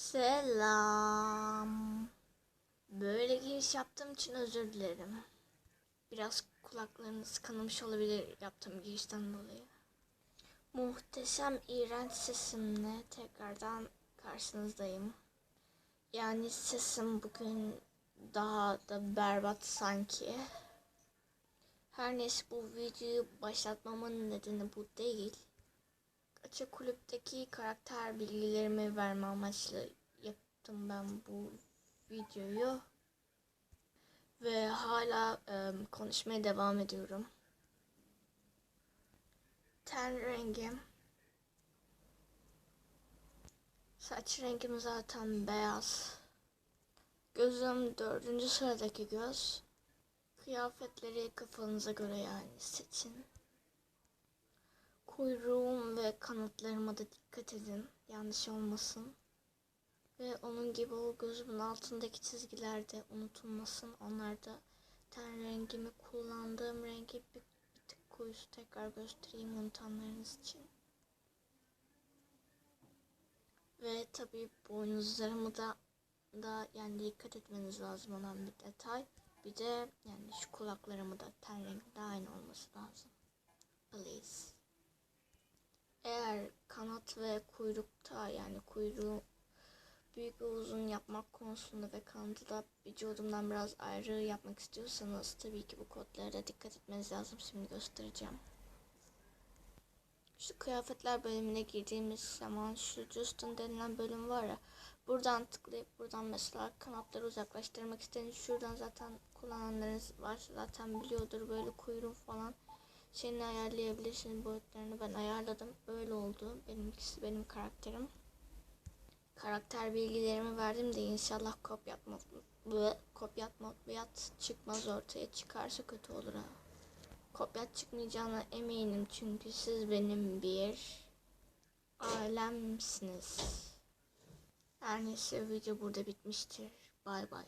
Selam. Böyle giriş yaptığım için özür dilerim. Biraz kulaklarınız kanamış olabilir yaptığım girişten dolayı. Muhteşem iğrenç sesimle tekrardan karşınızdayım. Yani sesim bugün daha da berbat sanki. Her neyse bu videoyu başlatmamın nedeni bu değil. Açık kulüpteki karakter bilgilerimi verme amaçlı yaptım ben bu videoyu. Ve hala e, konuşmaya devam ediyorum. Ten rengim. Saç rengim zaten beyaz. Gözüm dördüncü sıradaki göz. Kıyafetleri kafanıza göre yani seçin. Kuyruğum ve kanatlarıma da dikkat edin. Yanlış olmasın. Ve onun gibi o gözümün altındaki çizgiler de unutulmasın. Onlar da ten rengimi kullandığım rengi bir, bir tık koyusu tekrar göstereyim unutanlarınız için. Ve tabii boynuzlarımı da da yani dikkat etmeniz lazım olan bir detay. Bir de yani şu kulaklarımı da ten rengi kanat ve kuyrukta yani kuyruğu büyük ve uzun yapmak konusunda ve kanadı da vücudumdan biraz ayrı yapmak istiyorsanız tabii ki bu kodlara da dikkat etmeniz lazım. Şimdi göstereceğim. Şu kıyafetler bölümüne girdiğimiz zaman şu Justin denilen bölüm var ya buradan tıklayıp buradan mesela kanatları uzaklaştırmak istediğiniz şuradan zaten kullananlarınız varsa zaten biliyordur böyle kuyruğu falan şeyini ayarlayabilirsiniz boyutlarını. Ben ayarladım. Öyle oldu. Benimkisi benim karakterim. Karakter bilgilerimi verdim de inşallah kopyatma kopyatma çıkmaz ortaya çıkarsa kötü olur ha. Kopya çıkmayacağına eminim çünkü siz benim bir ailemsiniz. Her neyse video burada bitmiştir. Bay bay